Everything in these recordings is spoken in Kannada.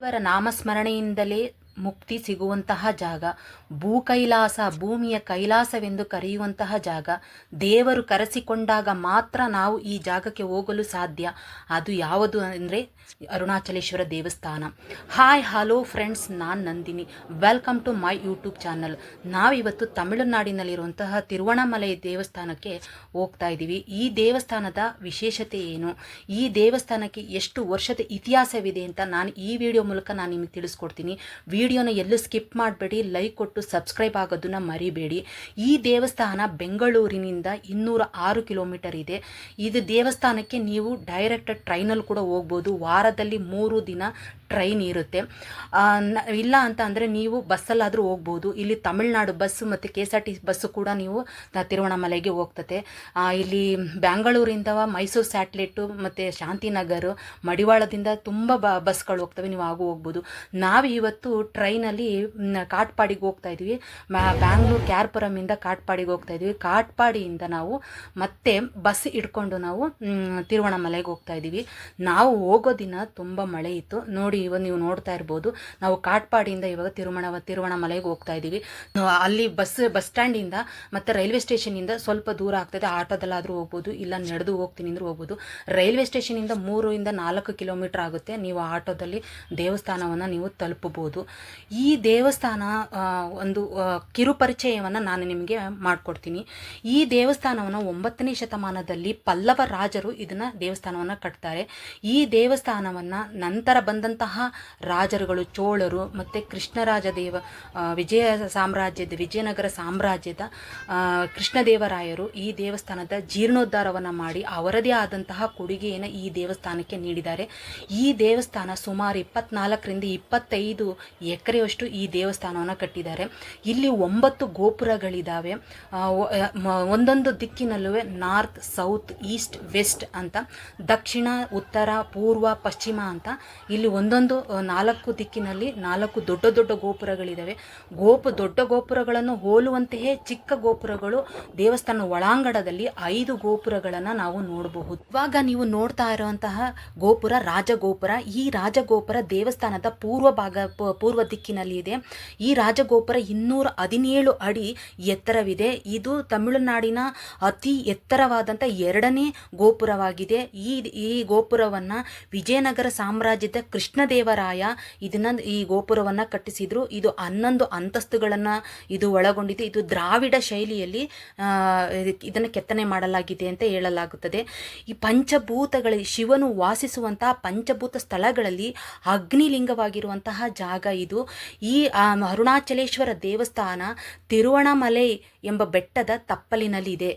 ಇವರ ನಾಮಸ್ಮರಣೆಯಿಂದಲೇ ಮುಕ್ತಿ ಸಿಗುವಂತಹ ಜಾಗ ಭೂ ಕೈಲಾಸ ಭೂಮಿಯ ಕೈಲಾಸವೆಂದು ಕರೆಯುವಂತಹ ಜಾಗ, ದೇವರು ಕರೆಸಿಕೊಂಡಾಗ ಮಾತ್ರ ನಾವು ಈ ಜಾಗಕ್ಕೆ ಹೋಗಲು ಸಾಧ್ಯ. ಅದು ಯಾವುದು ಅಂದರೆ ಅರುಣಾಚಲೇಶ್ವರ ದೇವಸ್ಥಾನ. ಹಾಯ್ ಹಲೋ ಫ್ರೆಂಡ್ಸ್ ನಾನು Nandini. Welcome to my YouTube channel ನಾವಿವತ್ತು ತಮಿಳುನಾಡಿನಲ್ಲಿರುವಂತಹ ತಿರುವಣಮಲೈ ದೇವಸ್ಥಾನಕ್ಕೆ ಹೋಗ್ತಾ ಇದ್ದೀವಿ. ಈ ದೇವಸ್ಥಾನದ ವಿಶೇಷತೆ ಏನು? ಈ ದೇವಸ್ಥಾನಕ್ಕೆ ಎಷ್ಟು ವರ್ಷದ ಇತಿಹಾಸವಿದೆ ಅಂತ ನಾನು ಈ ವಿಡಿಯೋ ಮೂಲಕ ನಾನು ನಿಮಗೆ ತಿಳಿಸ್ಕೊಡ್ತೀನಿ. ವಿಡಿಯೋನ ಎಲ್ಲೂ ಸ್ಕಿಪ್ ಮಾಡಬೇಡಿ ಲೈಕ್ ಕೊಟ್ಟು ಸಬ್ಸ್ಕ್ರೈಬ್ ಆಗೋದನ್ನ ಮರಿಬೇಡಿ. ಈ ದೇವಸ್ಥಾನ ಬೆಂಗಳೂರಿನಿಂದ ಇನ್ನೂರ ಆರು ಕಿಲೋಮೀಟರ್ ಇದೆ. ಇದು ದೇವಸ್ಥಾನಕ್ಕೆ ನೀವು ಡೈರೆಕ್ಟ್ ಟ್ರೈನಲ್ಲಿ ಕೂಡ ಹೋಗ್ಬೋದು. ವಾರದಲ್ಲಿ ಮೂರು ದಿನ ಟ್ರೈನ್ ಇರುತ್ತೆ. ಇಲ್ಲ ಅಂತ ಅಂದರೆ ನೀವು ಬಸ್ಸಲ್ಲಾದರೂ ಹೋಗ್ಬೋದು. ಇಲ್ಲಿ ತಮಿಳ್ನಾಡು ಬಸ್ಸು ಮತ್ತು K S R T bus ಕೂಡ ನೀವು ತಿರುವಣಾಮಲೆಗೆ ಹೋಗ್ತತೆ. ಇಲ್ಲಿ ಬ್ಯಾಂಗಳೂರಿಂದ ಮೈಸೂರು ಸ್ಯಾಟ್ಲೈಟು ಮತ್ತು ಶಾಂತಿನಗರ್, ಮಡಿವಾಳದಿಂದ ತುಂಬ ಬ, ಬಸ್ಗಳು ಹೋಗ್ತವೆ. ನೀವು ಹಾಗೂ ಹೋಗ್ಬೋದು. ನಾವು ಇವತ್ತು ಟ್ರೈನಲ್ಲಿ ಕಾಟ್ಪಾಡಿಗೆ ಹೋಗ್ತಾ ಇದ್ವಿ. ಬ್ಯಾಂಗ್ಳೂರು ಕ್ಯಾರ್ಪುರಮಿಂದ ಕಾಟ್ಪಾಡಿಗೆ ಹೋಗ್ತಾ ಇದ್ವಿ. ಕಾಟ್ಪಾಡಿಯಿಂದ ನಾವು ಮತ್ತೆ ಬಸ್ ಹಿಡ್ಕೊಂಡು ನಾವು ತಿರುವಣ್ಣಾಮಲೆಗೆ ತಿರುವಣ್ಣಾಮಲೈಗೆ ಹೋಗ್ತಾ ಇದ್ದೀವಿ. ನಾವು ಹೋಗೋ ದಿನ ತುಂಬ ಮಳೆ ಇತ್ತು. ನೋಡಿ ಇವಾಗ ನೀವು ನೋಡ್ತಾ ಇರ್ಬೋದು. ನಾವು ಕಾಟ್ಪಾಡಿಯಿಂದ ಇವಾಗ ತಿರುಮಣ ಮಲೆಗೆ ಹೋಗ್ತಾ ಇದ್ದೀವಿ ಅಲ್ಲಿ ಬಸ್ ಬಸ್ ಸ್ಟ್ಯಾಂಡಿಂದ ಮತ್ತು ರೈಲ್ವೆ ಸ್ಟೇಷನಿಂದ ಸ್ವಲ್ಪ ದೂರ ಆಗ್ತದೆ. ಆಟೋದಲ್ಲಾದರೂ ಹೋಗ್ಬೋದು, ಇಲ್ಲ ನಡೆದು ಹೋಗ್ತೀನಿ ಅಂದರೂ ಹೋಗ್ಬೋದು. ರೈಲ್ವೆ ಸ್ಟೇಷನಿಂದ ಮೂರಿಂದ ನಾಲ್ಕು ಕಿಲೋಮೀಟರ್ ಆಗುತ್ತೆ. ನೀವು ಆಟೋದಲ್ಲಿ ದೇವಸ್ಥಾನವನ್ನು ನೀವು ತಲುಪಬಹುದು. ಈ ದೇವಸ್ಥಾನ ಒಂದು ಕಿರುಪರಿಚಯವನ್ನು ನಾನು ನಿಮಗೆ ಮಾಡಿಕೊಡ್ತೀನಿ. ಈ ದೇವಸ್ಥಾನವನ್ನು ಒಂಬತ್ತನೇ ಶತಮಾನದಲ್ಲಿ ಪಲ್ಲವ ರಾಜರು ಇದನ್ನು ದೇವಸ್ಥಾನವನ್ನು ಕಟ್ತಾರೆ. ಈ ದೇವಸ್ಥಾನವನ್ನು ನಂತರ ಬಂದಂತಹ ರಾಜರುಗಳು, ಚೋಳರು ಮತ್ತು ಕೃಷ್ಣರಾಜ ದೇವ ವಿಜಯ ಸಾಮ್ರಾಜ್ಯದ, ವಿಜಯನಗರ ಸಾಮ್ರಾಜ್ಯದ ಕೃಷ್ಣದೇವರಾಯರು ಈ ದೇವಸ್ಥಾನದ ಜೀರ್ಣೋದ್ಧಾರವನ್ನು ಮಾಡಿ ಅವರದೇ ಆದಂತಹ ಕೊಡುಗೆಯನ್ನು ಈ ದೇವಸ್ಥಾನಕ್ಕೆ ನೀಡಿದ್ದಾರೆ. ಈ ದೇವಸ್ಥಾನ ಸುಮಾರು ಇಪ್ಪತ್ನಾಲ್ಕರಿಂದ ಇಪ್ಪತ್ತೈದು ಎಕರೆಯಷ್ಟು ಈ ದೇವಸ್ಥಾನವನ್ನು ಕಟ್ಟಿದ್ದಾರೆ. ಇಲ್ಲಿ ಒಂಬತ್ತು ಗೋಪುರಗಳಿದ್ದಾವೆ ಒಂದೊಂದು ದಿಕ್ಕಿನಲ್ಲೂ ನಾರ್ತ್, ಸೌತ್, ಈಸ್ಟ್, ವೆಸ್ಟ್ ಅಂತ ದಕ್ಷಿಣ, ಉತ್ತರ, ಪೂರ್ವ, ಪಶ್ಚಿಮ ಅಂತ ಇಲ್ಲಿ ಒಂದೊಂದು ಆ, ನಾಲ್ಕು ದಿಕ್ಕಿನಲ್ಲಿ ನಾಲ್ಕು ದೊಡ್ಡ ದೊಡ್ಡ ಗೋಪುರಗಳಿದ್ದಾವೆ ಗೋಪು ದೊಡ್ಡ ಗೋಪುರಗಳನ್ನು ಹೋಲುವಂತೆಯೇ ಚಿಕ್ಕ ಗೋಪುರಗಳು ದೇವಸ್ಥಾನ ಒಳಾಂಗಣದಲ್ಲಿ ಐದು ಗೋಪುರಗಳನ್ನು ನಾವು ನೋಡಬಹುದು. ಇವಾಗ ನೀವು ನೋಡ್ತಾ ಇರುವಂತಹ ಗೋಪುರ ರಾಜಗೋಪುರ. ಈ ರಾಜಗೋಪುರ ದೇವಸ್ಥಾನದ ಪೂರ್ವ ಭಾಗ ಪೂರ್ವ ದಿಕ್ಕಿನಲ್ಲಿ ಇದೆ. ಈ ರಾಜಗೋಪುರ ಇನ್ನೂರ ಹದಿನೇಳು ಅಡಿ ಎತ್ತರವಿದೆ. ಇದು ತಮಿಳುನಾಡಿನ ಅತಿ ಎತ್ತರವಾದಂಥ ಎರಡನೇ ಗೋಪುರವಾಗಿದೆ. ಈ ಈ ಗೋಪುರವನ್ನು ವಿಜಯನಗರ ಸಾಮ್ರಾಜ್ಯದ ಕೃಷ್ಣದೇವರಾಯ ಇದನ್ನ ಈ ಗೋಪುರವನ್ನು ಕಟ್ಟಿಸಿದ್ರು. ಇದು ಹನ್ನೊಂದು ಅಂತಸ್ತುಗಳನ್ನು ಇದು ಒಳಗೊಂಡಿದೆ ಇದು ದ್ರಾವಿಡ ಶೈಲಿಯಲ್ಲಿ ಇದನ್ನು ಕೆತ್ತನೆ ಮಾಡಲಾಗಿದೆ ಅಂತ ಹೇಳಲಾಗುತ್ತದೆ. ಈ ಪಂಚಭೂತಗಳಲ್ಲಿ ಶಿವನು ವಾಸಿಸುವಂತಹ ಪಂಚಭೂತ ಸ್ಥಳಗಳಲ್ಲಿ ಅಗ್ನಿಲಿಂಗವಾಗಿರುವಂತಹ ಜಾಗ ಇದು. ಈ ಅರುಣಾಚಲೇಶ್ವರ ದೇವಸ್ಥಾನ ತಿರುವಣಮಲೆ ಎಂಬ ಬೆಟ್ಟದ ತಪ್ಪಲಿನಲ್ಲಿದೆ.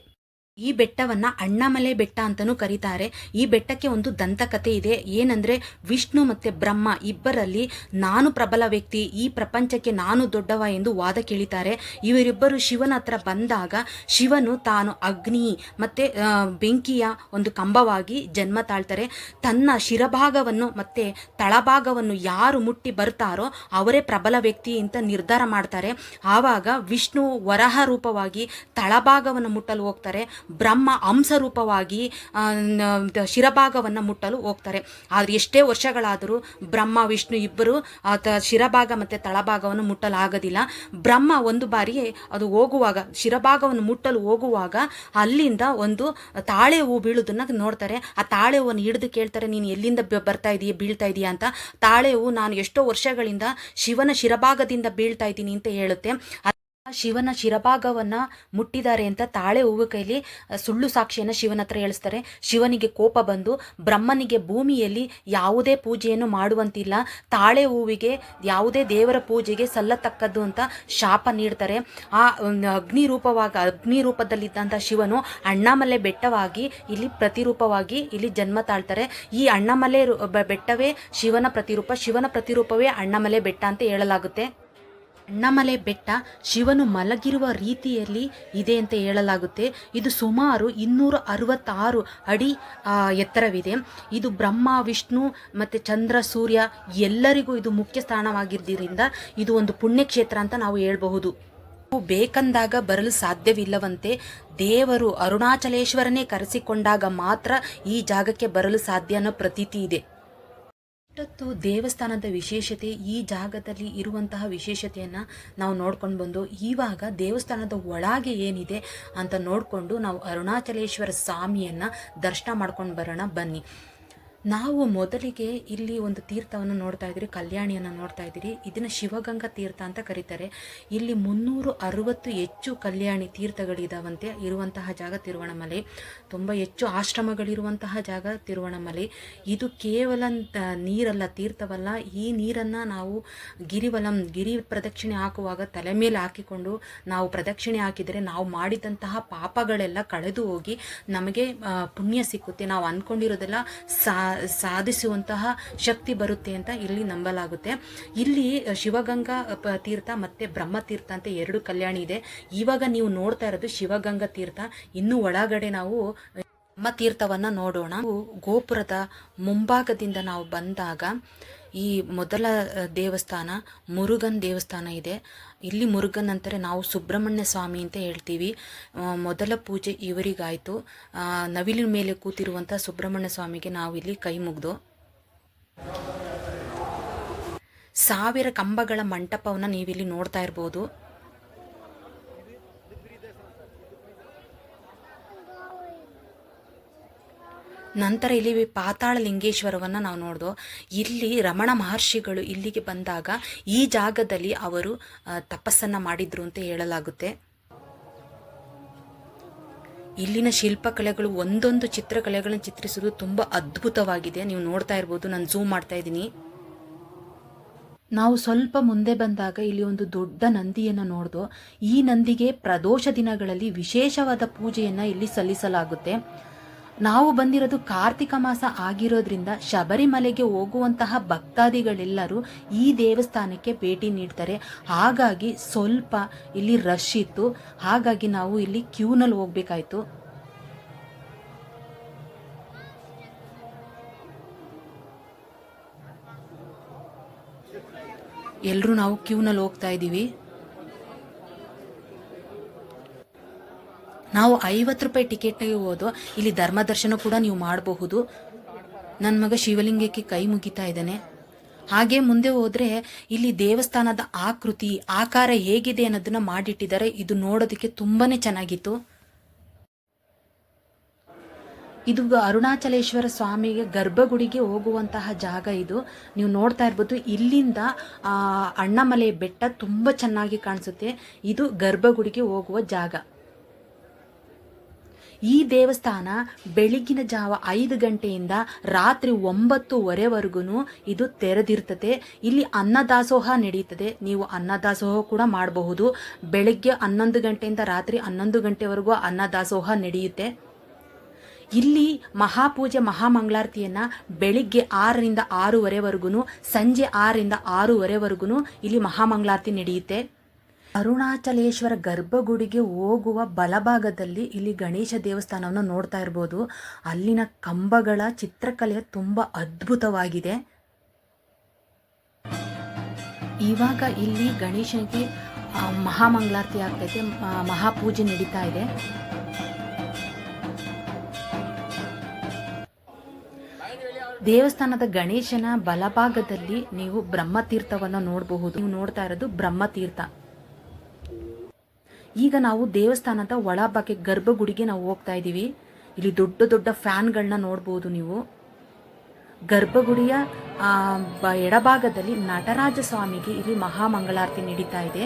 ಈ ಬೆಟ್ಟವನ್ನ ಅಣ್ಣಾಮಲೆ ಬೆಟ್ಟ ಅಂತಲೂ ಕರೀತಾರೆ. ಈ ಬೆಟ್ಟಕ್ಕೆ ಒಂದು ದಂತಕಥೆ ಇದೆ. ಏನಂದ್ರೆ ವಿಷ್ಣು ಮತ್ತೆ ಬ್ರಹ್ಮ ಇಬ್ಬರಲ್ಲಿ ನಾನು ಪ್ರಬಲ ವ್ಯಕ್ತಿ, ಈ ಪ್ರಪಂಚಕ್ಕೆ ನಾನು ದೊಡ್ಡವ ಎಂದು ವಾದ ಕೇಳಿತಾರೆ. ಇವರಿಬ್ಬರು ಶಿವನ ಹತ್ರ ಬಂದಾಗ ಶಿವನು ತಾನು ಅಗ್ನಿ ಮತ್ತೆ ಬೆಂಕಿಯ ಒಂದು ಕಂಬವಾಗಿ ಜನ್ಮ ತಾಳ್ತಾರೆ. ತನ್ನ ಶಿರಭಾಗವನ್ನು ಮತ್ತೆ ತಳಭಾಗವನ್ನು ಯಾರು ಮುಟ್ಟಿ ಬರ್ತಾರೋ ಅವರೇ ಪ್ರಬಲ ವ್ಯಕ್ತಿ ಅಂತ ನಿರ್ಧಾರ ಮಾಡ್ತಾರೆ. ಆವಾಗ ವಿಷ್ಣು ವರಹ ರೂಪವಾಗಿ ತಳಭಾಗವನ್ನು ಮುಟ್ಟಲು ಹೋಗ್ತಾರೆ. ಬ್ರಹ್ಮ ಅಂಶ ರೂಪವಾಗಿ ಆ, ಶಿರಭಾಗವನ್ನು ಮುಟ್ಟಲು ಹೋಗ್ತಾರೆ. ಆದರೆ ಎಷ್ಟೇ ವರ್ಷಗಳಾದರೂ ಬ್ರಹ್ಮ ವಿಷ್ಣು ಇಬ್ಬರು ಆತ ಶಿರಭಾಗ ಮತ್ತು ತಳಭಾಗವನ್ನು ಮುಟ್ಟಲಾಗೋದಿಲ್ಲ. ಬ್ರಹ್ಮ ಒಂದು ಬಾರಿ ಅದು ಹೋಗುವಾಗ ಶಿರಭಾಗವನ್ನು ಮುಟ್ಟಲು ಹೋಗುವಾಗ ಅಲ್ಲಿಂದ ಒಂದು ತಾಳೆ ಹೂ ಬೀಳೋದನ್ನು ನೋಡ್ತಾರೆ. ಆ ತಾಳೆ ಹೂವನ್ನು ಹಿಡಿದು ಕೇಳ್ತಾರೆ ನೀನು ಎಲ್ಲಿಂದ ಬರ್ತಾ ಇದೀಯ ಬೀಳ್ತಾ ಇದೀಯ? ಅಂತ. ತಾಳೆ ಹೂ ನಾನು ಎಷ್ಟೋ ವರ್ಷಗಳಿಂದ ಶಿವನ ಶಿರಭಾಗದಿಂದ ಬೀಳ್ತಾ ಇದ್ದೀನಿ ಅಂತ ಹೇಳುತ್ತೆ. ಶಿವನ ಶಿರಭಾಗವನ್ನ ಮುಟ್ಟಿದ್ದಾರೆ ಅಂತ ತಾಳೆ ಹೂವು ಕೈಲಿ ಸುಳ್ಳು ಸಾಕ್ಷಿಯನ್ನು ಶಿವನ ಹತ್ರ ಹೇಳಿಸ್ತಾರೆ. ಶಿವನಿಗೆ ಕೋಪ ಬಂದು ಬ್ರಹ್ಮನಿಗೆ ಭೂಮಿಯಲ್ಲಿ ಯಾವುದೇ ಪೂಜೆಯನ್ನು ಮಾಡುವಂತಿಲ್ಲ. ತಾಳೆ ಹೂವಿಗೆ, ಯಾವುದೇ ದೇವರ ಪೂಜೆಗೆ ಸಲ್ಲತಕ್ಕದ್ದು ಅಂತ ಶಾಪ ನೀಡ್ತಾರೆ. ಆ ಅಗ್ನಿ ರೂಪವಾಗ ಅಗ್ನಿ ರೂಪದಲ್ಲಿದ್ದಂಥ ಶಿವನು ಅಣ್ಣಾಮಲೆ ಬೆಟ್ಟವಾಗಿ, ಇಲ್ಲಿ ಪ್ರತಿರೂಪವಾಗಿ, ಇಲ್ಲಿ ಜನ್ಮ ತಾಳ್ತಾರೆ. ಈ ಅಣ್ಣಾಮಲೆ ಬೆಟ್ಟವೇ ಶಿವನ ಪ್ರತಿರೂಪ. ಶಿವನ ಪ್ರತಿರೂಪವೇ ಅಣ್ಣಾಮಲೆ ಬೆಟ್ಟ ಅಂತ ಹೇಳಲಾಗುತ್ತೆ. ಅಣ್ಣಾಮಲೆ ಬೆಟ್ಟ, ಶಿವನು ಮಲಗಿರುವ ರೀತಿಯಲ್ಲಿ ಇದೆ ಅಂತ ಹೇಳಲಾಗುತ್ತೆ. ಇದು ಸುಮಾರು ಇನ್ನೂರ ಅರವತ್ತಾರು ಅಡಿ ಎತ್ತರವಿದೆ. ಇದು ಬ್ರಹ್ಮ, ವಿಷ್ಣು ಮತ್ತು ಚಂದ್ರ, ಸೂರ್ಯ ಎಲ್ಲರಿಗೂ ಇದು ಮುಖ್ಯ ಸ್ಥಾನವಾಗಿದ್ದರಿಂದ ಇದು ಒಂದು ಪುಣ್ಯಕ್ಷೇತ್ರ ಅಂತ ನಾವು ಹೇಳಬಹುದು. ಬೇಕಂದಾಗ ಬರಲು ಸಾಧ್ಯವಿಲ್ಲವಂತೆ ದೇವರು ಅರುಣಾಚಲೇಶ್ವರನೇ ಕರೆಸಿಕೊಂಡಾಗ ಮಾತ್ರ ಈ ಜಾಗಕ್ಕೆ ಬರಲು ಸಾಧ್ಯ ಅನ್ನೋ ಪ್ರತೀತಿ ಇದೆ. ಇಷ್ಟೊತ್ತು ದೇವಸ್ಥಾನದ ವಿಶೇಷತೆ, ಈ ಜಾಗದಲ್ಲಿ ಇರುವಂತಹ ವಿಶೇಷತೆಯನ್ನು ನಾವು ನೋಡ್ಕೊಂಡು ಬಂದು, ಇವಾಗ ದೇವಸ್ಥಾನದ ಒಳಗೆ ಏನಿದೆ ಅಂತ ನೋಡಿಕೊಂಡು ನಾವು ಅರುಣಾಚಲೇಶ್ವರ ಸ್ವಾಮಿಯನ್ನು ದರ್ಶನ ಮಾಡ್ಕೊಂಡು ಬರೋಣ ಬನ್ನಿ. ನಾವು ಮೊದಲಿಗೆ ಇಲ್ಲಿ ಒಂದು ತೀರ್ಥವನ್ನು ನೋಡ್ತಾ ಇದ್ದೀರಿ, ಕಲ್ಯಾಣಿಯನ್ನು ನೋಡ್ತಾ ಇದ್ದೀರಿ. ಇದನ್ನು ಶಿವಗಂಗಾ ತೀರ್ಥ ಅಂತ ಕರೀತಾರೆ. ಇಲ್ಲಿ ಮುನ್ನೂರು ಅರವತ್ತು ಹೆಚ್ಚು ಕಲ್ಯಾಣಿ ತೀರ್ಥಗಳಿದಾವಂತೆ ಇರುವಂತಹ ಜಾಗ ತಿರುವಣಮಲೆ. ತುಂಬ ಹೆಚ್ಚು ಆಶ್ರಮಗಳಿರುವಂತಹ ಜಾಗ ತಿರುವಣಮಲೆ. ಇದು ಕೇವಲ ನೀರಲ್ಲ, ತೀರ್ಥವಲ್ಲ. ಈ ನೀರನ್ನು ನಾವು ಗಿರಿವಲಂ, ಗಿರಿ ಪ್ರದಕ್ಷಿಣೆ ಹಾಕುವಾಗ ತಲೆ ಮೇಲೆ ಹಾಕಿಕೊಂಡು ನಾವು ಪ್ರದಕ್ಷಿಣೆ ಹಾಕಿದರೆ ನಾವು ಮಾಡಿದಂತಹ ಪಾಪಗಳೆಲ್ಲ ಕಳೆದು ಹೋಗಿ ನಮಗೆ ಪುಣ್ಯ ಸಿಕ್ಕುತ್ತೆ. ನಾವು ಅಂದ್ಕೊಂಡಿರೋದೆಲ್ಲ ಸಾ ಸಾಧಿಸುವಂತಹ ಶಕ್ತಿ ಬರುತ್ತೆ ಅಂತ ಇಲ್ಲಿ ನಂಬಲಾಗುತ್ತೆ. ಇಲ್ಲಿ ಶಿವಗಂಗಾ ತೀರ್ಥ ಮತ್ತು ಬ್ರಹ್ಮತೀರ್ಥ ಅಂತ ಎರಡು ಕಲ್ಯಾಣಿ ಇದೆ. ಇವಾಗ ನೀವು ನೋಡ್ತಾ ಇರೋದು ಶಿವಗಂಗಾ ತೀರ್ಥ. ಇನ್ನು ಒಳಗಡೆ ನಾವು ಬ್ರಹ್ಮತೀರ್ಥವನ್ನು ನೋಡೋಣ. ಗೋಪುರದ ಮುಂಭಾಗದಿಂದ ನಾವು ಬಂದಾಗ ಈ ಮೊದಲ ದೇವಸ್ಥಾನ ಮುರುಗನ್ ದೇವಸ್ಥಾನ ಇದೆ. ಇಲ್ಲಿ ಮುರುಗನ್ ಅಂತಾರೆ ನಾವು ಸುಬ್ರಹ್ಮಣ್ಯ ಸ್ವಾಮಿ ಅಂತ ಹೇಳ್ತೀವಿ. ಮೊದಲ ಪೂಜೆ ಇವರಿಗಾಯಿತು. ನವಿಲಿನ ಮೇಲೆ ಕೂತಿರುವಂಥ ಸುಬ್ರಹ್ಮಣ್ಯ ಸ್ವಾಮಿಗೆ ನಾವು ಇಲ್ಲಿ ಕೈ ಮುಗ್ದು. ಸಾವಿರ ಕಂಬಗಳ ಮಂಟಪವನ್ನು ನೀವಿಲ್ಲಿ ನೋಡ್ತಾ ಇರ್ಬೋದು. ನಂತರ ಇಲ್ಲಿ ಪಾತಾಳ ಲಿಂಗೇಶ್ವರವನ್ನು ನಾವು ನೋಡ್ದೋ, ಇಲ್ಲಿ ರಮಣ ಮಹರ್ಷಿಗಳು ಇಲ್ಲಿಗೆ ಬಂದಾಗ ಈ ಜಾಗದಲ್ಲಿ ಅವರು ತಪಸ್ಸನ್ನು ಮಾಡಿದ್ರು ಅಂತ ಹೇಳಲಾಗುತ್ತೆ. ಇಲ್ಲಿನ ಶಿಲ್ಪಕಲೆಗಳು, ಒಂದೊಂದು ಚಿತ್ರಕಲೆಗಳನ್ನು ಚಿತ್ರಿಸೋದು ತುಂಬ ಅದ್ಭುತವಾಗಿದೆ. ನೀವು ನೋಡ್ತಾ ಇರ್ಬೋದು, ನಾನು ಝೂಮ್ ಮಾಡ್ತಾ ಇದ್ದೀನಿ. ನಾವು ಸ್ವಲ್ಪ ಮುಂದೆ ಬಂದಾಗ ಇಲ್ಲಿ ಒಂದು ದೊಡ್ಡ ನಂದಿಯನ್ನು ನೋಡ್ದೋ, ಈ ನಂದಿಗೆ ಪ್ರದೋಷ ದಿನಗಳಲ್ಲಿ ವಿಶೇಷವಾದ ಪೂಜೆಯನ್ನು ಇಲ್ಲಿ ಸಲ್ಲಿಸಲಾಗುತ್ತೆ. ನಾವು ಬಂದಿರೋದು ಕಾರ್ತಿಕ ಮಾಸ ಆಗಿರೋದ್ರಿಂದ ಶಬರಿಮಲೆಗೆ ಹೋಗುವಂತಹ ಭಕ್ತಾದಿಗಳೆಲ್ಲರೂ ಈ ದೇವಸ್ಥಾನಕ್ಕೆ ಭೇಟಿ ನೀಡ್ತಾರೆ. ಹಾಗಾಗಿ ಸ್ವಲ್ಪ ಇಲ್ಲಿ ರಶ್ ಇತ್ತು. ಹಾಗಾಗಿ ನಾವು ಇಲ್ಲಿ ಕ್ಯೂನಲ್ಲಿ ಹೋಗ್ಬೇಕಾಯ್ತು. ಎಲ್ಲರೂ ನಾವು ಕ್ಯೂನಲ್ಲಿ ಹೋಗ್ತಾ ಇದ್ದೀವಿ. ನಾವು ಐವತ್ತು ರೂಪಾಯಿ ಟಿಕೆಟ್ಗೆ ಹೋದು ಇಲ್ಲಿ ಧರ್ಮದರ್ಶನ ಕೂಡ ನೀವು ಮಾಡಬಹುದು. ನನ್ನ ಮಗ ಶಿವಲಿಂಗಕ್ಕೆ ಕೈ ಮುಗಿತಾ ಇದ್ದಾನೆ. ಹಾಗೆ ಮುಂದೆ ಹೋದ್ರೆ ಇಲ್ಲಿ ದೇವಸ್ಥಾನದ ಆಕೃತಿ, ಆಕಾರ ಹೇಗಿದೆ ಅನ್ನೋದನ್ನ ಮಾಡಿಟ್ಟಿದ್ದಾರೆ. ಇದು ನೋಡೋದಕ್ಕೆ ತುಂಬಾನೇ ಚೆನ್ನಾಗಿತ್ತು. ಇದು ಅರುಣಾಚಲೇಶ್ವರ ಸ್ವಾಮಿಗೆ ಗರ್ಭಗುಡಿಗೆ ಹೋಗುವಂತಹ ಜಾಗ ಇದು. ನೀವು ನೋಡ್ತಾ ಇರ್ಬೋದು, ಇಲ್ಲಿಂದ ಅಣ್ಣಮಲೆ ಬೆಟ್ಟ ತುಂಬ ಚೆನ್ನಾಗಿ ಕಾಣಿಸುತ್ತೆ. ಇದು ಗರ್ಭಗುಡಿಗೆ ಹೋಗುವ ಜಾಗ. ಈ ದೇವಸ್ಥಾನ ಬೆಳಗಿನ ಜಾವ ಐದು ಗಂಟೆಯಿಂದ ರಾತ್ರಿ ಒಂಬತ್ತುವರೆವರೆಗೂ ಇದು ತೆರೆದಿರ್ತದೆ. ಇಲ್ಲಿ ಅನ್ನದಾಸೋಹ ನಡೆಯುತ್ತದೆ. ನೀವು ಅನ್ನದಾಸೋಹ ಕೂಡ ಮಾಡಬಹುದು. ಬೆಳಗ್ಗೆ ಹನ್ನೊಂದು ಗಂಟೆಯಿಂದ ರಾತ್ರಿ ಹನ್ನೊಂದು ಗಂಟೆವರೆಗೂ ಅನ್ನದಾಸೋಹ ನಡೆಯುತ್ತೆ. ಇಲ್ಲಿ ಮಹಾಪೂಜೆ, ಮಹಾಮಂಗಳಾರತಿಯನ್ನು ಬೆಳಿಗ್ಗೆ ಆರರಿಂದ ಆರೂವರೆವರೆಗೂ ಸಂಜೆ ಆರರಿಂದ ಆರೂವರೆವರೆಗೂ ಇಲ್ಲಿ ಮಹಾಮಂಗಳಾರತಿ ನಡೆಯುತ್ತೆ. ಅರುಣಾಚಲೇಶ್ವರ ಗರ್ಭಗುಡಿಗೆ ಹೋಗುವ ಬಲಭಾಗದಲ್ಲಿ ಇಲ್ಲಿ ಗಣೇಶ ದೇವಸ್ಥಾನವನ್ನು ನೋಡ್ತಾ ಇರ್ಬೋದು. ಅಲ್ಲಿನ ಕಂಬಗಳ ಚಿತ್ರಕಲೆ ತುಂಬ ಅದ್ಭುತವಾಗಿದೆ. ಇವಾಗ ಇಲ್ಲಿ ಗಣೇಶನಿಗೆ ಮಹಾಮಂಗಳಾರತಿ ಆಗ್ತೈತೆ ಮಹಾಪೂಜೆ ನಡೀತಾ ಇದೆ. ದೇವಸ್ಥಾನದ ಗಣೇಶನ ಬಲಭಾಗದಲ್ಲಿ ನೀವು ಬ್ರಹ್ಮತೀರ್ಥವನ್ನು ನೋಡಬಹುದು. ನೀವು ನೋಡ್ತಾ ಇರೋದು ಬ್ರಹ್ಮತೀರ್ಥ. ಈಗ ನಾವು ದೇವಸ್ಥಾನದ ಒಳಭಾಗಕ್ಕೆ ಗರ್ಭಗುಡಿಗೆ ನಾವು ಹೋಗ್ತಾ ಇದ್ದೀವಿ ಇಲ್ಲಿ ದೊಡ್ಡ ದೊಡ್ಡ ಫ್ಯಾನ್ಗಳನ್ನ ನೋಡ್ಬೋದು ನೀವು. ಗರ್ಭಗುಡಿಯ ಎಡಭಾಗದಲ್ಲಿ ನಟರಾಜ ಸ್ವಾಮಿಗೆ ಇಲ್ಲಿ ಮಹಾಮಂಗಳಾರತಿ ನಡೀತಾ ಇದೆ.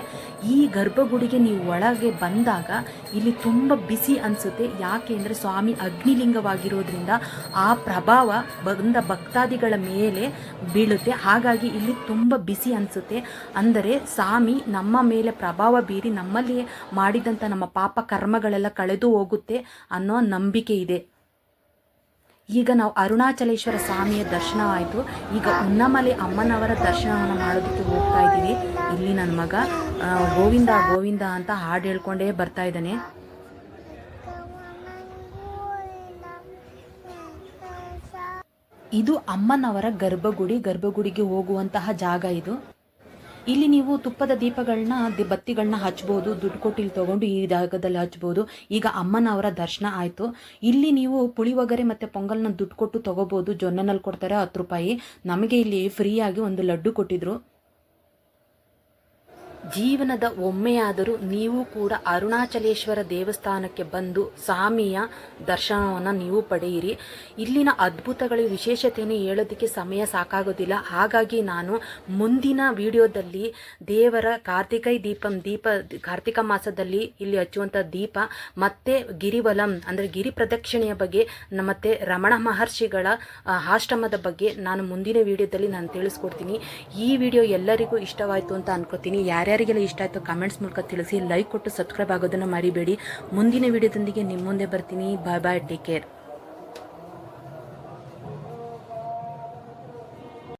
ಈ ಗರ್ಭಗುಡಿಗೆ ನೀವು ಒಳಗೆ ಬಂದಾಗ ಇಲ್ಲಿ ತುಂಬ ಬಿಸಿ ಅನಿಸುತ್ತೆ. ಯಾಕೆ ಅಂದರೆ ಸ್ವಾಮಿ ಅಗ್ನಿಲಿಂಗವಾಗಿರೋದ್ರಿಂದ ಆ ಪ್ರಭಾವ ಬಂದ ಭಕ್ತಾದಿಗಳ ಮೇಲೆ ಬೀಳುತ್ತೆ. ಹಾಗಾಗಿ ಇಲ್ಲಿ ತುಂಬ ಬಿಸಿ ಅನಿಸುತ್ತೆ. ಅಂದರೆ ಸ್ವಾಮಿ ನಮ್ಮ ಮೇಲೆ ಪ್ರಭಾವ ಬೀರಿ ನಮ್ಮಲ್ಲಿ ಮಾಡಿದಂಥ ನಮ್ಮ ಪಾಪ ಕರ್ಮಗಳೆಲ್ಲ ಕಳೆದು ಹೋಗುತ್ತೆ ಅನ್ನೋ ನಂಬಿಕೆ ಇದೆ. ಈಗ ನಾವು ಅರುಣಾಚಲೇಶ್ವರ ಸ್ವಾಮಿಯ ದರ್ಶನ ಆಯಿತು. ಈಗ ಉನ್ನಮಲೆ ಅಮ್ಮನವರ ದರ್ಶನವನ್ನು ಮಾಡೋದಕ್ಕೆ ಹೋಗ್ತಾ ಇದ್ದೀವಿ. ಇಲ್ಲಿ ನನ್ನ ಮಗ ಗೋವಿಂದ ಗೋವಿಂದ ಅಂತ ಹಾಡು ಹೇಳ್ಕೊಂಡೇ ಬರ್ತಾ ಇದ್ದಾನೆ. ಇದು ಅಮ್ಮನವರ ಗರ್ಭಗುಡಿ, ಗರ್ಭಗುಡಿಗೆ ಹೋಗುವಂತಹ ಜಾಗ ಇದು. ಇಲ್ಲಿ ನೀವು ತುಪ್ಪದ ದೀಪಗಳನ್ನ, ದಿ ಬತ್ತಿಗಳನ್ನ ಹಚ್ಬೋದು, ದುಡ್ಡು ಕೊಟ್ಟು ಇಲ್ಲಿ ತೊಗೊಂಡು ಈ ಜಾಗದಲ್ಲಿ ಹಚ್ಬೋದು. ಈಗ ಅಮ್ಮನವರ ದರ್ಶನ ಆಯಿತು. ಇಲ್ಲಿ ನೀವು ಪುಳಿಯೋಗರೆ ಮತ್ತು ಪೊಂಗಲ್ನ ದುಡ್ಡು ಕೊಟ್ಟು ತೊಗೋಬೋದು. ಜೊನ್ನೆನಲ್ಲಿ ಕೊಡ್ತಾರೆ ಹತ್ತು ರೂಪಾಯಿ. ನಮಗೆ ಇಲ್ಲಿ ಫ್ರೀಯಾಗಿ ಒಂದು ಲಡ್ಡು ಕೊಟ್ಟಿದ್ರು. ಜೀವನದ ಒಮ್ಮೆಯಾದರೂ ನೀವು ಕೂಡ ಅರುಣಾಚಲೇಶ್ವರ ದೇವಸ್ಥಾನಕ್ಕೆ ಬಂದು ಸ್ವಾಮಿಯ ದರ್ಶನವನ್ನು ನೀವು ಪಡೆಯಿರಿ. ಇಲ್ಲಿನ ಅದ್ಭುತಗಳ ವಿಶೇಷತೆಯನ್ನು ಹೇಳೋದಕ್ಕೆ ಸಮಯ ಸಾಕಾಗೋದಿಲ್ಲ. ಹಾಗಾಗಿ ನಾನು ಮುಂದಿನ ವಿಡಿಯೋದಲ್ಲಿ ದೇವರ ಕಾರ್ತಿಕೈ ದೀಪಂ ದೀಪ, ಕಾರ್ತಿಕ ಮಾಸದಲ್ಲಿ ಇಲ್ಲಿ ಹಚ್ಚುವಂಥ ದೀಪ, ಮತ್ತು ಗಿರಿವಲಂ, ಅಂದರೆ ಗಿರಿ ಪ್ರದಕ್ಷಿಣೆಯ ಬಗ್ಗೆ, ಮತ್ತು ರಮಣ ಮಹರ್ಷಿಗಳ ಆಶ್ರಮದ ಬಗ್ಗೆ ನಾನು ಮುಂದಿನ ವಿಡಿಯೋದಲ್ಲಿ ನಾನು ತಿಳಿಸ್ಕೊಡ್ತೀನಿ. ಈ ವಿಡಿಯೋ ಎಲ್ಲರಿಗೂ ಇಷ್ಟವಾಯಿತು ಅಂತ ಅನ್ಕೋತೀನಿ. ಯಾರ್ಯಾರಿಗೆಲ್ಲ ಇಷ್ಟ ಆಯಿತು ಕಾಮೆಂಟ್ಸ್ ಮೂಲಕ ತಿಳಿಸಿ ಲೈಕ್ ಕೊಟ್ಟು ಸಬ್ಸ್ಕ್ರೈಬ್ ಆಗೋದನ್ನು ಮರಿಬೇಡಿ. ಮುಂದಿನ ವಿಡಿಯೋದೊಂದಿಗೆ ನಿಮ್ಮ ಮುಂದೆ ಬರ್ತೀನಿ. ಬಾಯ್ ಬಾಯ್ ಟೇಕ್ ಕೇರ್